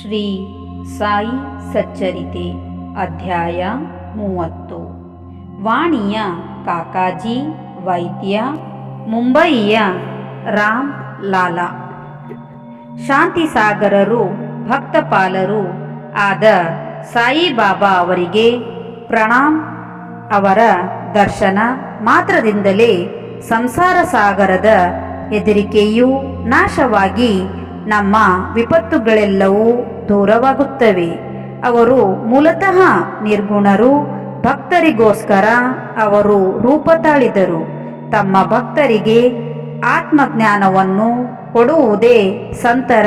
ಶ್ರೀ ಸಾಯಿ ಸಚ್ಚರಿತೆ, ಅಧ್ಯಾಯ ಮೂವತ್ತು. ವಾಣಿಯ ಕಾಕಾಜಿ, ವೈದ್ಯ, ಮುಂಬಯಿಯ ರಾಮ್ ಲಾಲಾ. ಶಾಂತಿಸಾಗರರು, ಭಕ್ತಪಾಲರು ಆದ ಸಾಯಿಬಾಬಾ ಅವರಿಗೆ ಪ್ರಣಾಮ್. ಅವರ ದರ್ಶನ ಮಾತ್ರದಿಂದಲೇ ಸಂಸಾರ ಸಾಗರದ ಹೆದರಿಕೆಯೂ ನಾಶವಾಗಿ ನಮ್ಮ ವಿಪತ್ತುಗಳೆಲ್ಲವೂ ದೂರವಾಗುತ್ತವೆ. ಅವರು ಮೂಲತಃ ನಿರ್ಗುಣರು, ಭಕ್ತರಿಗೋಸ್ಕರ ಅವರು ರೂಪ ತಾಳಿದರು ತಮ್ಮ ಭಕ್ತರಿಗೆ ಆತ್ಮಜ್ಞಾನವನ್ನು ಕೊಡುವುದೇ ಸಂತರ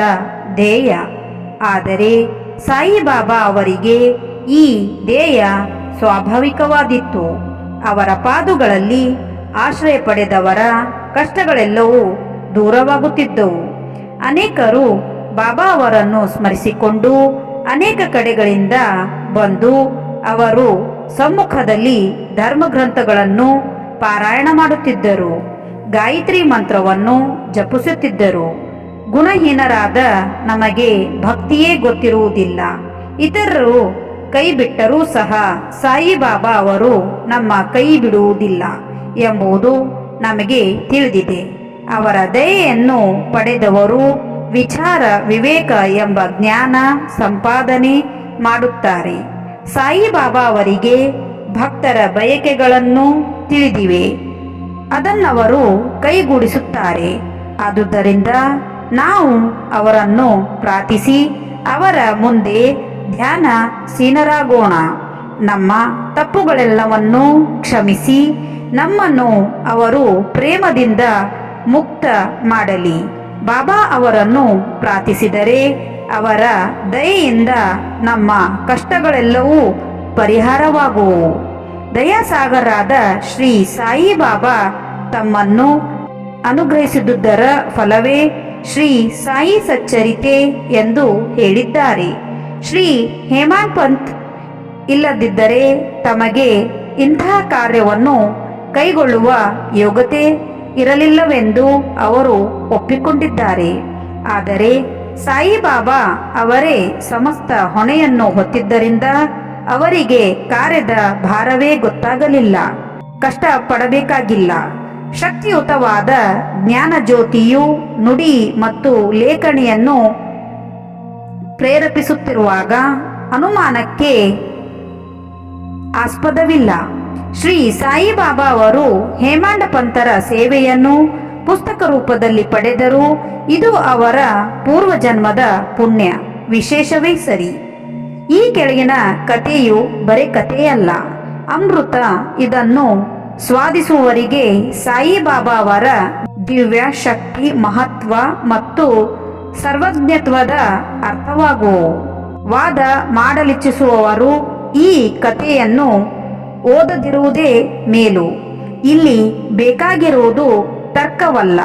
ಧ್ಯೇಯ. ಆದರೆ ಸಾಯಿಬಾಬಾ ಅವರಿಗೆ ಈ ಧ್ಯೇಯ ಸ್ವಾಭಾವಿಕವಾದಿತ್ತು ಅವರ ಪಾದುಗಳಲ್ಲಿ ಆಶ್ರಯ ಪಡೆದವರ ಕಷ್ಟಗಳೆಲ್ಲವೂ ದೂರವಾಗುತ್ತಿದ್ದವು. ಅನೇಕರು ಬಾಬಾ ಅವರನ್ನು ಸ್ಮರಿಸಿಕೊಂಡು ಅನೇಕ ಕಡೆಗಳಿಂದ ಬಂದು ಅವರು ಸಮ್ಮುಖದಲ್ಲಿ ಧರ್ಮಗ್ರಂಥಗಳನ್ನು ಪಾರಾಯಣ ಮಾಡುತ್ತಿದ್ದರು. ಗಾಯತ್ರಿ ಮಂತ್ರವನ್ನು ಜಪಿಸುತ್ತಿದ್ದರು. ಗುಣಹೀನರಾದ ನಮಗೆ ಭಕ್ತಿಯೇ ಗೊತ್ತಿರುವುದಿಲ್ಲ. ಇತರರು ಕೈ ಬಿಟ್ಟರೂ ಸಹ ಸಾಯಿಬಾಬಾ ಅವರು ನಮ್ಮ ಕೈ ಬಿಡುವುದಿಲ್ಲ ಎಂಬುದು ನಮಗೆ ತಿಳಿದಿದೆ. ಅವರ ದಯೆಯನ್ನು ಪಡೆದವರು ವಿಚಾರ ವಿವೇಕ ಎಂಬ ಜ್ಞಾನ ಸಂಪಾದನೆ ಮಾಡುತ್ತಾರೆ. ಸಾಯಿಬಾಬಾ ಅವರಿಗೆ ಭಕ್ತರ ಬಯಕೆಗಳನ್ನು ತಿಳಿದಿವೆ. ಅದನ್ನವರು ಕೈಗೂಡಿಸುತ್ತಾರೆ. ಆದುದರಿಂದ ನಾವು ಅವರನ್ನು ಪ್ರಾರ್ಥಿಸಿ ಅವರ ಮುಂದೆ ಧ್ಯಾನ ಸೀನರಾಗೋಣ. ನಮ್ಮ ತಪ್ಪುಗಳೆಲ್ಲವನ್ನೂ ಕ್ಷಮಿಸಿ ನಮ್ಮನ್ನು ಅವರು ಪ್ರೇಮದಿಂದ ಮುಕ್ತ ಮಾಡಲಿ. ಬಾಬಾ ಅವರನ್ನು ಪ್ರಾರ್ಥಿಸಿದರೆ ಅವರ ದಯೆಯಿಂದ ನಮ್ಮ ಕಷ್ಟಗಳೆಲ್ಲವೂ ಪರಿಹಾರವಾಗುವು ದಯಾಸಾಗರಾದ ಶ್ರೀ ಸಾಯಿಬಾಬಾ ತಮ್ಮನ್ನು ಅನುಗ್ರಹಿಸಿದುದರ ಫಲವೇ ಶ್ರೀ ಸಾಯಿ ಸಚ್ಚರಿತೆ ಎಂದು ಹೇಳಿದ್ದಾರೆ. ಶ್ರೀ ಹೇಮಾಂತ್ ಪಂತ್ ಇಲ್ಲದಿದ್ದರೆ ತಮಗೆ ಇಂತಹ ಕಾರ್ಯವನ್ನು ಕೈಗೊಳ್ಳುವ ಯೋಗ್ಯತೆ ಇರಲಿಲ್ಲವೆಂದು ಅವರು ಒಪ್ಪಿಕೊಂಡಿದ್ದಾರೆ. ಆದರೆ ಸಾಯಿಬಾಬಾ ಅವರೇ ಸಮಸ್ತ ಹೊಣೆಯನ್ನು ಹೊತ್ತಿದ್ದರಿಂದ ಅವರಿಗೆ ಕಾರ್ಯದ ಭಾರವೇ ಗೊತ್ತಾಗಲಿಲ್ಲ. ಕಷ್ಟ ಪಡಬೇಕಾಗಿಲ್ಲ ಶಕ್ತಿಯುತವಾದ ಜ್ಞಾನ ಜ್ಯೋತಿಯು ನುಡಿ ಮತ್ತು ಲೇಖಣಿಯನ್ನು ಪ್ರೇರೇಪಿಸುತ್ತಿರುವಾಗ ಅನುಮಾನಕ್ಕೆ ಆಸ್ಪದವಿಲ್ಲ. ಶ್ರೀ ಸಾಯಿಬಾಬಾ ಅವರು ಹೇಮಾಂಡ ಪಂಥರ ಸೇವೆಯನ್ನು ಪುಸ್ತಕ ರೂಪದಲ್ಲಿ ಪಡೆದರು. ಇದು ಅವರ ಪೂರ್ವಜನ್ಮದ ಪುಣ್ಯ. ವಿಶೇಷವೇ ಸರಿ. ಈ ಕೆಳಗಿನ ಕಥೆಯು ಬರೇ ಕಥೆಯಲ್ಲ. ಅಮೃತ ಇದನ್ನು ಸ್ವಾದಿಸುವವರಿಗೆ ಸಾಯಿಬಾಬಾ ಅವರ ದಿವ್ಯ ಶಕ್ತಿ ಮಹತ್ವ ಮತ್ತು ಸರ್ವಜ್ಞತ್ವದ ಅರ್ಥವಾಗುವು. ವಾದ ಮಾಡಲಿಚ್ಛಿಸುವವರು ಈ ಕಥೆಯನ್ನು ಓದದಿರುವುದೇ ಮೇಲು. ಇಲ್ಲಿ ಬೇಕಾಗಿರುವುದು ತರ್ಕವಲ್ಲ.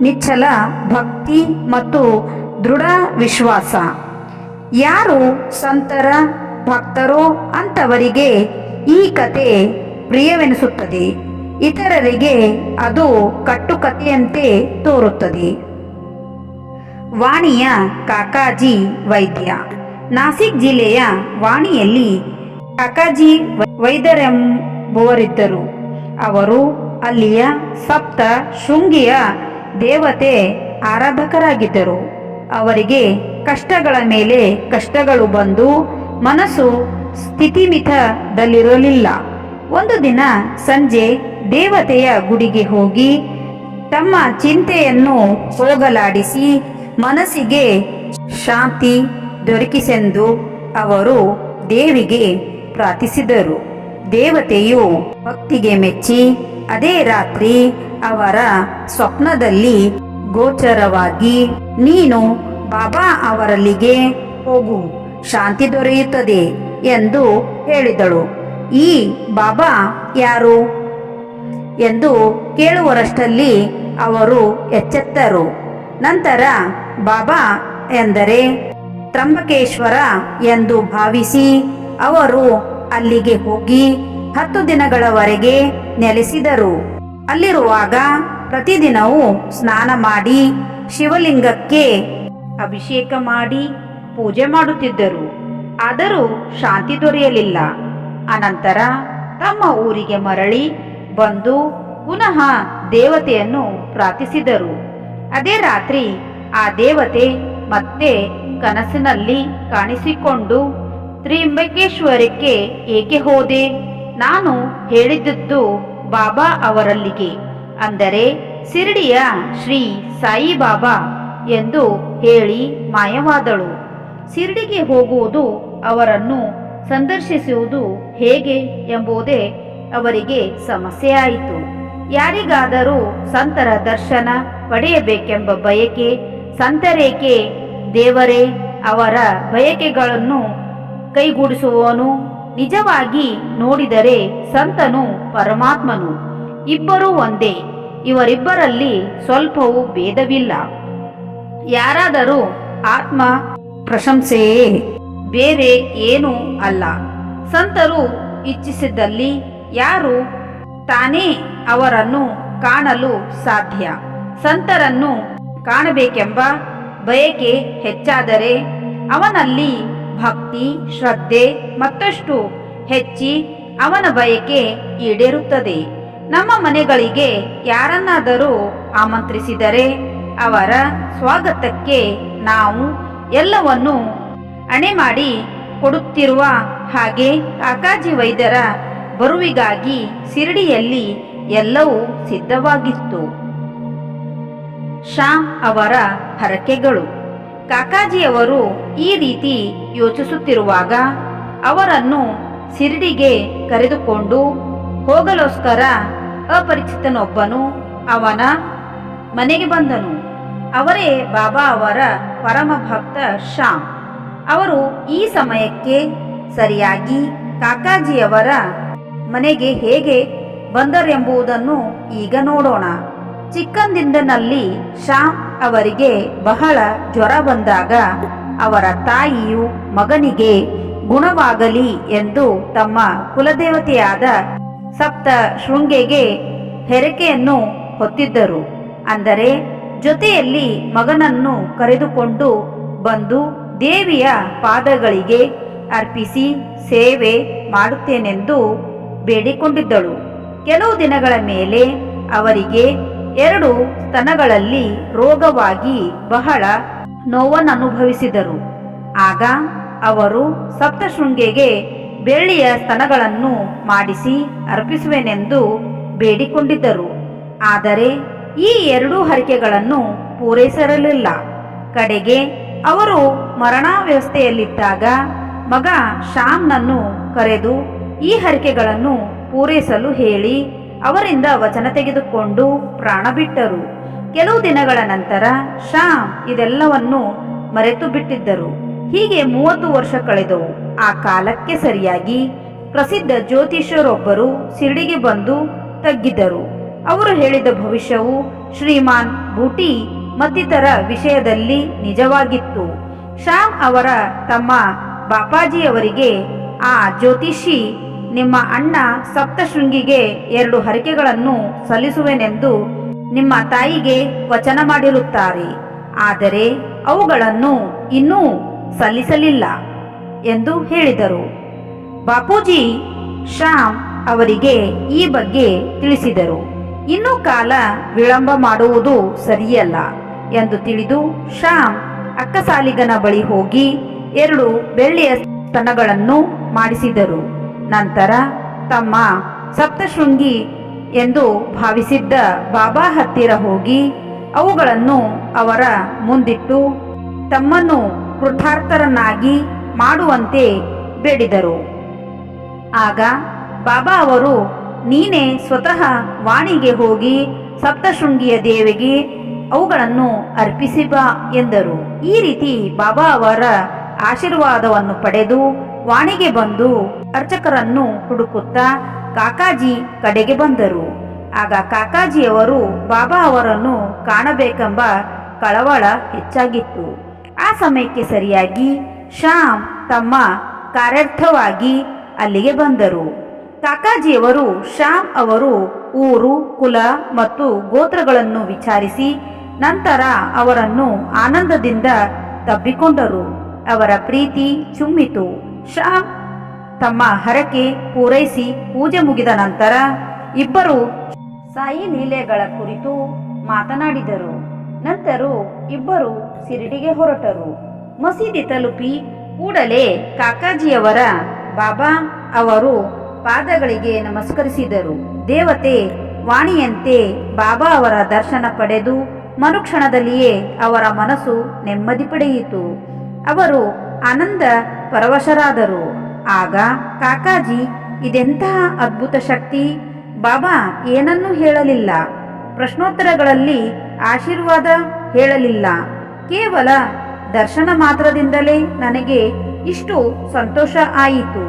ನಿಚ್ಚಲ, ಭಕ್ತಿ ಮತ್ತು ದೃಢ ವಿಶ್ವಾಸ ಯಾರು ಸಂತರ, ಭಕ್ತರೋ ಅಂಥವರಿಗೆ ಈ ಕತೆ ಪ್ರಿಯವೆನಿಸುತ್ತದೆ. ಇತರರಿಗೆ ಅದು ಕಟ್ಟುಕತೆಯಂತೆ ತೋರುತ್ತದೆ. ವಾಣಿಯ ಕಾಕಾಜಿ ವೈದ್ಯ. ನಾಸಿಕ್ ಜಿಲ್ಲೆಯ ವಾಣಿಯಲ್ಲಿ ಕಾಕಾಜಿ ವೈದ್ಯರೆಂಬುವರಿದ್ದರು. ಅವರು ಅಲ್ಲಿಯ ಸಪ್ತ ಶೃಂಗಿಯ ದೇವತೆ ಆರಾಧಕರಾಗಿದ್ದರು. ಅವರಿಗೆ ಕಷ್ಟಗಳ ಮೇಲೆ ಕಷ್ಟಗಳು ಬಂದು ಮನಸ್ಸು ಸ್ಥಿತಿಮಿತದಲ್ಲಿರಲಿಲ್ಲ. ಒಂದು ದಿನ ಸಂಜೆ ದೇವತೆಯ ಗುಡಿಗೆ ಹೋಗಿ ತಮ್ಮ ಚಿಂತೆಯನ್ನು ಹೋಗಲಾಡಿಸಿ ಮನಸ್ಸಿಗೆ ಶಾಂತಿ ದೊರಕಿಸೆಂದು ಅವರು ದೇವಿಗೆ ಪ್ರಾರ್ಥಿಸಿದರು. ದೇವತೆಯು ಭಕ್ತಿಗೆ ಮೆಚ್ಚಿ ಅದೇ ರಾತ್ರಿ ಅವರ ಸ್ವಪ್ನದಲ್ಲಿ ಗೋಚರವಾಗಿ, ನೀನು ಬಾಬಾ ಅವರಲ್ಲಿಗೆ ಹೋಗು, ಶಾಂತಿ ದೊರೆಯುತ್ತದೆ ಎಂದು ಹೇಳಿದಳು. ಈ ಬಾಬಾ ಯಾರು? ಎಂದು ಕೇಳುವರಷ್ಟಲ್ಲಿ ಅವರು ಎಚ್ಚೆತ್ತರು. ನಂತರ ಬಾಬಾ ಎಂದರೆ ತ್ರಂಬಕೇಶ್ವರ ಎಂದು ಭಾವಿಸಿ ಅವರು ಅಲ್ಲಿಗೆ ಹೋಗಿ ಹತ್ತು ದಿನಗಳವರೆಗೆ ನೆಲೆಸಿದರು. ಅಲ್ಲಿರುವಾಗ ಪ್ರತಿದಿನವೂ ಸ್ನಾನ ಮಾಡಿ ಶಿವಲಿಂಗಕ್ಕೆ ಅಭಿಷೇಕ ಮಾಡಿ ಪೂಜೆ ಮಾಡುತ್ತಿದ್ದರು. ಆದರೂ ಶಾಂತಿ ದೊರೆಯಲಿಲ್ಲ. ಅನಂತರ ತಮ್ಮ ಊರಿಗೆ ಮರಳಿ ಬಂದು ಪುನಃ ದೇವತೆಯನ್ನು ಪ್ರಾರ್ಥಿಸಿದರು. ಅದೇ ರಾತ್ರಿ ಆ ದೇವತೆ ಮತ್ತೆ ಕನಸಿನಲ್ಲಿ ಕಾಣಿಸಿಕೊಂಡು ತ್ರಿಯಂಬಕೇಶ್ವರಕ್ಕೆ ಏಕೆ ಹೋದೆ? ನಾನು ಹೇಳಿದ್ದದ್ದು ಬಾಬಾ ಅವರಲ್ಲಿಗೆ. ಅಂದರೆ ಸಿರಿಡಿಯ ಶ್ರೀ ಸಾಯಿಬಾಬಾ ಎಂದು ಹೇಳಿ ಮಾಯವಾದಳು. ಶಿರ್ಡಿಗೆ ಹೋಗುವುದು ಅವರನ್ನು ಸಂದರ್ಶಿಸುವುದು ಹೇಗೆ ಎಂಬುದೇ ಅವರಿಗೆ ಸಮಸ್ಯೆ ಆಯಿತು. ಯಾರಿಗಾದರೂ ಸಂತರ ದರ್ಶನ ಪಡೆಯಬೇಕೆಂಬ ಬಯಕೆ, ಸಂತರೇಕೆ ದೇವರೇ ಅವರ ಬಯಕೆಗಳನ್ನು ಕೈಗೂಡಿಸುವವನು ನಿಜವಾಗಿ ನೋಡಿದರೆ ಸಂತನು ಪರಮಾತ್ಮನು. ಇಬ್ಬರೂ ಒಂದೇ, ಇವರಿಬ್ಬರಲ್ಲಿ ಸ್ವಲ್ಪವೂ ಭೇದವಿಲ್ಲ. ಯಾರಾದರೂ ಆತ್ಮ ಪ್ರಶಂಸೆಯೇ? ಬೇರೆ ಏನೂ ಅಲ್ಲ. ಸಂತರು ಇಚ್ಛಿಸಿದಲ್ಲಿ ಯಾರು? ತಾನೇ ಅವರನ್ನು ಕಾಣಲು ಸಾಧ್ಯ. ಸಂತರನ್ನು ಕಾಣಬೇಕೆಂಬ ಬಯಕೆ ಹೆಚ್ಚಾದರೆ ಅವನಲ್ಲಿ ಭಕ್ತಿ, ಶ್ರದ್ಧೆ ಮತ್ತಷ್ಟು ಹೆಚ್ಚಿ ಅವನ ಬಯಕೆ ಈಡೇರುತ್ತದೆ. ನಮ್ಮ ಮನೆಗಳಿಗೆ ಯಾರನ್ನಾದರೂ ಆಮಂತ್ರಿಸಿದರೆ ಅವರ ಸ್ವಾಗತಕ್ಕೆ ನಾವು ಎಲ್ಲವನ್ನು ಅಣೆ ಮಾಡಿ ಕೊಡುತ್ತಿರುವ ಹಾಗೆ ಕಾಕಾಜಿ ವೈದ್ಯರ ಬರುವಿಗಾಗಿ ಶಿರಡಿಯಲ್ಲಿ ಎಲ್ಲವೂ ಸಿದ್ಧವಾಗಿತ್ತು. ಶಾ ಅವರ ಹರಕೆಗಳು. ಕಾಕಾಜಿಯವರು ಈ ರೀತಿ ಯೋಚಿಸುತ್ತಿರುವಾಗ ಅವರನ್ನು ಶಿರಡಿಗೆ ಕರೆದುಕೊಂಡು ಹೋಗಲೋಸ್ಕರ ಅಪರಿಚಿತನೊಬ್ಬನು ಅವನ ಮನೆಗೆ ಬಂದನು. ಅವರೇ ಬಾಬಾ ಅವರ ಪರಮ ಭಕ್ತ ಶ್ಯಾಮ್. ಅವರು ಈ ಸಮಯಕ್ಕೆ ಸರಿಯಾಗಿ ಕಾಕಾಜಿಯವರ ಮನೆಗೆ ಹೇಗೆ ಬಂದರೆಂಬುದನ್ನು ಈಗ ನೋಡೋಣ. ಚಿಕ್ಕಂದಿಂದನಲ್ಲಿ ಶ್ಯಾಮ್ ಅವರಿಗೆ ಬಹಳ ಜ್ವರ ಬಂದಾಗ ಅವರ ತಾಯಿಯು ಮಗನಿಗೆ ಗುಣವಾಗಲಿ ಎಂದು ತಮ್ಮ ಕುಲದೇವತೆಯಾದ ಸಪ್ತ ಶೃಂಗೆಗೆ ಹೆರಕೆಯನ್ನು ಹೊತ್ತಿದ್ದರು. ಅಂದರೆ ಜೊತೆಯಲ್ಲಿ ಮಗನನ್ನು ಕರೆದುಕೊಂಡು ಬಂದು ದೇವಿಯ ಪಾದಗಳಿಗೆ ಅರ್ಪಿಸಿ ಸೇವೆ ಮಾಡುತ್ತೇನೆಂದು ಬೇಡಿಕೊಂಡಿದ್ದಳು. ಕೆಲವು ದಿನಗಳ ಮೇಲೆ ಅವರಿಗೆ ಎರಡು ಸ್ತನಗಳಲ್ಲಿ ರೋಗವಾಗಿ ಬಹಳ ನೋವನ್ನನುಭವಿಸಿದರು. ಆಗ ಅವರು ಸಪ್ತಶೃಂಗೆಗೆ ಬೆಳ್ಳಿಯ ಸ್ತನಗಳನ್ನು ಮಾಡಿಸಿ ಅರ್ಪಿಸುವೆನೆಂದು ಬೇಡಿಕೊಂಡಿದ್ದರು. ಆದರೆ ಈ ಎರಡೂ ಹರಿಕೆಗಳನ್ನು ಪೂರೈಸಿರಲಿಲ್ಲ. ಕಡೆಗೆ ಅವರು ಮರಣಾವ್ಯವಸ್ಥೆಯಲ್ಲಿದ್ದಾಗ ಮಗ ಶ್ಯಾಮ್ನನ್ನು ಕರೆದು ಈ ಹರಿಕೆಗಳನ್ನು ಪೂರೈಸಲು ಹೇಳಿ ಅವರಿಂದ ವಚನ ತೆಗೆದುಕೊಂಡು ಪ್ರಾಣ ಬಿಟ್ಟರು. ಕೆಲವು ದಿನಗಳ ನಂತರ ಶ್ಯಾಮ್ ಇದೆಲ್ಲವನ್ನು ಮರೆತು ಬಿಟ್ಟಿದ್ದರು. ಹೀಗೆ ಮೂವತ್ತು ವರ್ಷ ಕಳೆದವು. ಆ ಕಾಲಕ್ಕೆ ಸರಿಯಾಗಿ ಪ್ರಸಿದ್ಧ ಜ್ಯೋತಿಷರೊಬ್ಬರು ಶಿರಡಿಗೆ ಬಂದು ತಗ್ಗಿದ್ದರು. ಅವರು ಹೇಳಿದ ಭವಿಷ್ಯವು ಶ್ರೀಮಾನ್ ಬೂಟಿ ಮತ್ತಿತರ ವಿಷಯದಲ್ಲಿ ನಿಜವಾಗಿತ್ತು. ಶ್ಯಾಮ್ ಅವರ ತಮ್ಮ ಬಾಪಾಜಿಯವರಿಗೆ ಆ ಜ್ಯೋತಿಷಿ ನಿಮ್ಮ ಅಣ್ಣ ಸಪ್ತಶೃಂಗಿಗೆ ಎರಡು ಹರಕೆಗಳನ್ನು ಸಲ್ಲಿಸುವೆನೆಂದು ನಿಮ್ಮ ತಾಯಿಗೆ ವಚನ ಮಾಡಿರುತ್ತಾರೆ. ಆದರೆ ಅವುಗಳನ್ನು ಇನ್ನೂ ಸಲ್ಲಿಸಲಿಲ್ಲ ಎಂದು ಹೇಳಿದರು. ಬಾಪೂಜಿ ಶ್ಯಾಮ್ ಅವರಿಗೆ ಈ ಬಗ್ಗೆ ತಿಳಿಸಿದರು. ಇನ್ನೂ ಕಾಲ ವಿಳಂಬ ಮಾಡುವುದು ಸರಿಯಲ್ಲ ಎಂದು ತಿಳಿದು ಶ್ಯಾಮ್ ಅಕ್ಕಸಾಲಿಗನ ಬಳಿ ಹೋಗಿ ಎರಡು ಬೆಳ್ಳಿಯ ಸ್ತನಗಳನ್ನು ಮಾಡಿಸಿದರು. ನಂತರ ತಮ್ಮ ಸಪ್ತಶೃಂಗಿ ಎಂದು ಭಾವಿಸಿದ್ದ ಬಾಬಾ ಹತ್ತಿರ ಹೋಗಿ ಅವುಗಳನ್ನು ಅವರ ಮುಂದಿಟ್ಟು ತಮ್ಮನ್ನು ಕೃತಾರ್ಥರನ್ನಾಗಿ ಮಾಡುವಂತೆ ಬೇಡಿದರು. ಆಗ ಬಾಬಾ ಅವರು, ನೀನೇ ಸ್ವತಃ ವಾಣಿಗೆ ಹೋಗಿ ಸಪ್ತಶೃಂಗಿಯ ದೇವಿಗೆ ಅವುಗಳನ್ನು ಅರ್ಪಿಸಿ ಬಾ ಎಂದರು. ಈ ರೀತಿ ಬಾಬಾ ಅವರ ಆಶೀರ್ವಾದವನ್ನು ಪಡೆದು ವಾಣಿಗೆ ಬಂದು ಅರ್ಚಕರನ್ನು ಹುಡುಕುತ್ತಾ ಕಾಕಾಜಿ ಕಡೆಗೆ ಬಂದರು. ಆಗ ಕಾಕಾಜಿಯವರು, ಬಾಬಾ ಅವರನ್ನು ಕಾಣಬೇಕೆಂಬ ಕಳವಳ ಹೆಚ್ಚಾಗಿತ್ತು. ಆ ಸಮಯಕ್ಕೆ ಸರಿಯಾಗಿ ಶ್ಯಾಮ್ ತಮ್ಮ ಕಾರ್ಯಾರ್ಥವಾಗಿ ಅಲ್ಲಿಗೆ ಬಂದರು. ಕಾಕಾಜಿಯವರು, ಶ್ಯಾಮ್ ಅವರು ಊರು, ಕುಲ ಮತ್ತು ಗೋತ್ರಗಳನ್ನು ವಿಚಾರಿಸಿ ನಂತರ ಅವರನ್ನು ಆನಂದದಿಂದ ತಬ್ಬಿಕೊಂಡರು. ಅವರ ಪ್ರೀತಿ ಚುಮ್ಮಿತು. ಶ್ಯಾಮ್ ತಮ್ಮ ಹರಕೆ ಪೂರೈಸಿ ಪೂಜೆ ಮುಗಿದ ನಂತರ ಇಬ್ಬರು ಸಾಯಿ ಲೀಲೆಗಳ ಕುರಿತು ಮಾತನಾಡಿದರು. ನಂತರ ಇಬ್ಬರು ಸಿರಿಡಿಗೆ ಹೊರಟರು. ಮಸೀದಿ ತಲುಪಿ ಕೂಡಲೇ ಕಾಕಾಜಿಯವರ ಬಾಬಾ ಅವರು ಪಾದಗಳಿಗೆ ನಮಸ್ಕರಿಸಿದರು. ದೇವತೆ ವಾಣಿಯಂತೆ ಬಾಬಾ ಅವರ ದರ್ಶನ ಪಡೆದು ಮರುಕ್ಷಣದಲ್ಲಿಯೇ ಅವರ ಮನಸ್ಸು ನೆಮ್ಮದಿ ಪಡೆಯಿತು. ಅವರು ಆನಂದ ಪರವಶರಾದರು. ಆಗ ಕಾಕಾಜಿ, ಇದೆಂತಹ ಅದ್ಭುತ ಶಕ್ತಿ? ಬಾಬಾ, ಏನನ್ನೂ ಹೇಳಲಿಲ್ಲ. ಪ್ರಶ್ನೋತ್ತರಗಳಲ್ಲಿ ಆಶೀರ್ವಾದ ಹೇಳಲಿಲ್ಲ. ಕೇವಲ ದರ್ಶನ ಮಾತ್ರದಿಂದಲೇ ನನಗೆ ಇಷ್ಟು ಸಂತೋಷ ಆಯಿತು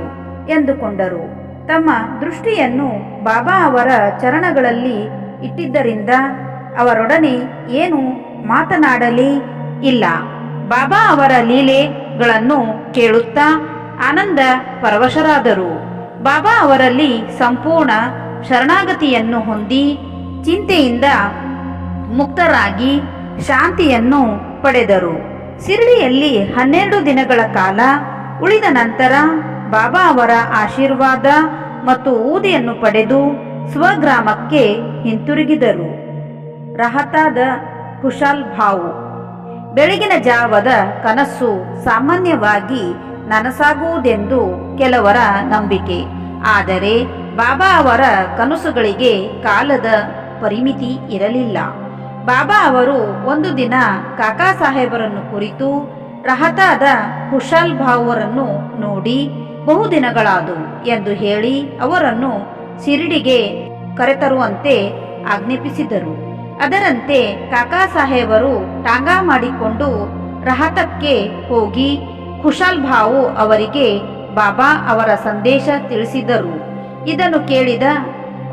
ಎಂದುಕೊಂಡರು. ತಮ್ಮ ದೃಷ್ಟಿಯನ್ನು ಬಾಬಾ ಅವರ ಚರಣಗಳಲ್ಲಿ ಇಟ್ಟಿದ್ದರಿಂದ ಅವರೊಡನೆ ಏನು ಮಾತನಾಡಲಿ ಇಲ್ಲ. ಬಾಬಾ ಅವರ ಲೀಲೆಗಳನ್ನು ಕೇಳುತ್ತಾ ಆನಂದ ಪರವಶರಾದರು. ಬಾಬಾ ಅವರಲ್ಲಿ ಸಂಪೂರ್ಣ ಶರಣಾಗತಿಯನ್ನು ಹೊಂದಿ ಚಿಂತೆಯಿಂದ ಮುಕ್ತರಾಗಿ ಶಾಂತಿಯನ್ನು ಪಡೆದರು. ಸಿರಿಡಿಯಲ್ಲಿ ಹನ್ನೆರಡು ದಿನಗಳ ಕಾಲ ಉಳಿದ ನಂತರ ಬಾಬಾ ಅವರ ಆಶೀರ್ವಾದ ಮತ್ತು ಊದಿಯನ್ನು ಪಡೆದು ಸ್ವಗ್ರಾಮಕ್ಕೆ ಹಿಂತಿರುಗಿದರು. ರಹತಾದ ಕುಶಾಲ್ ಭಾವು ಬೆಳಗಿನ ಜಾವದ ಕನಸು ಸಾಮಾನ್ಯವಾಗಿ ನನಸಾಗುವುದೆಂದು ಕೆಲವರ ನಂಬಿಕೆ. ಆದರೆ ಬಾಬಾ ಅವರ ಕನಸುಗಳಿಗೆ ಕಾಲದ ಪರಿಮಿತಿ ಇರಲಿಲ್ಲ. ಬಾಬಾ ಅವರು ಒಂದು ದಿನ ಕಾಕಾ ಸಾಹೇಬರನ್ನು ಕುರಿತು ರಹತಾದ ಕುಶಾಲ್ ಭಾವರನ್ನು ನೋಡಿ ಬಹುದಿನಗಳಾದು ಎಂದು ಹೇಳಿ ಅವರನ್ನು ಶಿರಡಿಗೆ ಕರೆತರುವಂತೆ ಆಜ್ಞಾಪಿಸಿದರು. ಅದರಂತೆ ಕಾಕಾ ಸಾಹೇಬರು ಟಾಂಗಾ ಮಾಡಿಕೊಂಡು ರಹತಕ್ಕೆ ಹೋಗಿ ಕುಶಾಲ್ ಭಾವು ಅವರಿಗೆ ಬಾಬಾ ಅವರ ಸಂದೇಶ ತಿಳಿಸಿದರು. ಇದನ್ನು ಕೇಳಿದ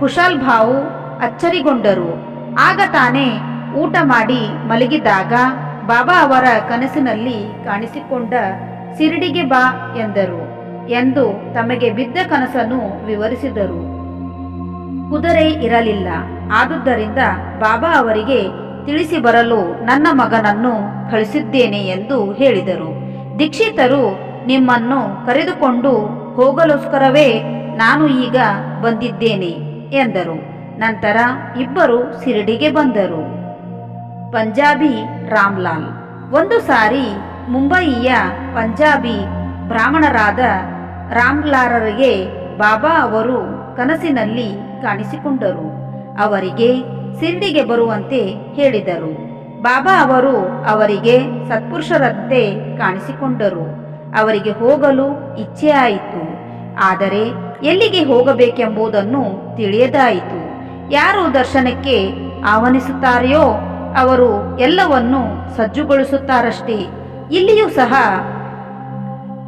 ಕುಶಾಲ್ ಭಾವು ಅಚ್ಚರಿಗೊಂಡರು. ಆಗ ತಾನೇ ಊಟ ಮಾಡಿ ಮಲಗಿದಾಗ ಬಾಬಾ ಅವರ ಕನಸಿನಲ್ಲಿ ಕಾಣಿಸಿಕೊಂಡ ಸಿರಿಡಿಗೆ ಬಾ ಎಂದರು ಎಂದು ತಮಗೆ ಬಿದ್ದ ಕನಸನ್ನು ವಿವರಿಸಿದರು. ಕುದುರೆ ಇರಲಿಲ್ಲ. ಆದುದರಿಂದ ಬಾಬಾ ಅವರಿಗೆ ತಿಳಿಸಿ ಬರಲು ನನ್ನ ಮಗನನ್ನು ಕಳಿಸಿದ್ದೇನೆ ಎಂದು ಹೇಳಿದರು. ದೀಕ್ಷಿತರು ನಿಮ್ಮನ್ನು ಕರೆದುಕೊಂಡು ಹೋಗಲೋಸ್ಕರವೇ ನಾನು ಈಗ ಬಂದಿದ್ದೇನೆ ಎಂದರು. ನಂತರ ಇಬ್ಬರು ಸಿರಿಡಿಗೆ ಬಂದರು. ಪಂಜಾಬಿ ರಾಮ್ಲಾಲ್. ಒಂದು ಸಾರಿ ಮುಂಬಯಿಯ ಪಂಜಾಬಿ ಬ್ರಾಹ್ಮಣರಾದ ರಾಮ್ಲಾರರಿಗೆ ಬಾಬಾ ಅವರು ಕನಸಿನಲ್ಲಿ ಕಾಣಿಸಿಕೊಂಡರು. ಅವರಿಗೆ ಸಿರ್ಡಿಗೆ ಬರುವಂತೆ ಹೇಳಿದರು. ಬಾಬಾ ಅವರು ಅವರಿಗೆ ಸತ್ಪುರುಷರಂತೆ ಕಾಣಿಸಿಕೊಂಡರು. ಅವರಿಗೆ ಹೋಗಲು ಇಚ್ಛೆ ಆಯಿತು. ಆದರೆ ಎಲ್ಲಿಗೆ ಹೋಗಬೇಕೆಂಬುದನ್ನು ತಿಳಿಯದಾಯಿತು. ಯಾರು ದರ್ಶನಕ್ಕೆ ಆಹ್ವಾನಿಸುತ್ತಾರೆಯೋ ಅವರು ಎಲ್ಲವನ್ನು ಸಜ್ಜುಗೊಳಿಸುತ್ತಾರಷ್ಟೇ. ಇಲ್ಲಿಯೂ ಸಹ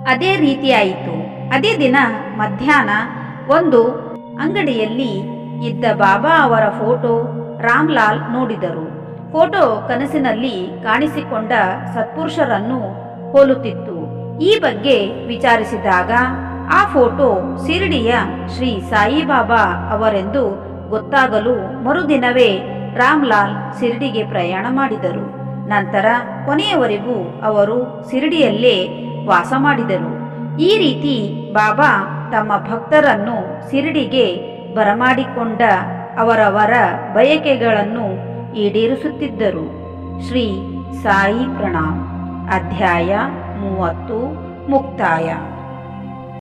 ಅದೇ ರೀತಿಯಾಯಿತು. ಅದೇ ದಿನ ಮಧ್ಯಾಹ್ನ ಒಂದು ಅಂಗಡಿಯಲ್ಲಿ ಇದ್ದ ಬಾಬಾ ಅವರ ಫೋಟೋ ರಾಮ್ಲಾಲ್ ನೋಡಿದರು. ಫೋಟೋ ಕನಸಿನಲ್ಲಿ ಕಾಣಿಸಿಕೊಂಡ ಸತ್ಪುರುಷರನ್ನು ಹೋಲುತ್ತಿತ್ತು. ಈ ಬಗ್ಗೆ ವಿಚಾರಿಸಿದಾಗ, ಆ ಫೋಟೋ ಶಿರಡಿಯ ಶ್ರೀ ಸಾಯಿಬಾಬಾ ಅವರೆಂದು ಗೊತ್ತಾಗಲು ಮರುದಿನವೇ ರಾಮ್ಲಾಲ್ ಶಿರಡಿಗೆ ಪ್ರಯಾಣ ಮಾಡಿದರು. ನಂತರ ಕೊನೆಯವರೆಗೂ ಅವರು ಶಿರಡಿಯಲ್ಲೇ ವಾಸ ಮಾಡಿದರು. ಈ ರೀತಿ ಬಾಬಾ ತಮ್ಮ ಭಕ್ತರನ್ನು ಶಿರ್ಡಿಗೆ ಬರಮಾಡಿಕೊಂಡ ಅವರವರ ಬಯಕೆಗಳನ್ನು ಈಡೇರಿಸುತ್ತಿದ್ದರು. ಶ್ರೀ ಸಾಯಿ ಪ್ರಣಾಮ್ ಅಧ್ಯಾಯ ಮೂವತ್ತು ಮುಕ್ತಾಯ.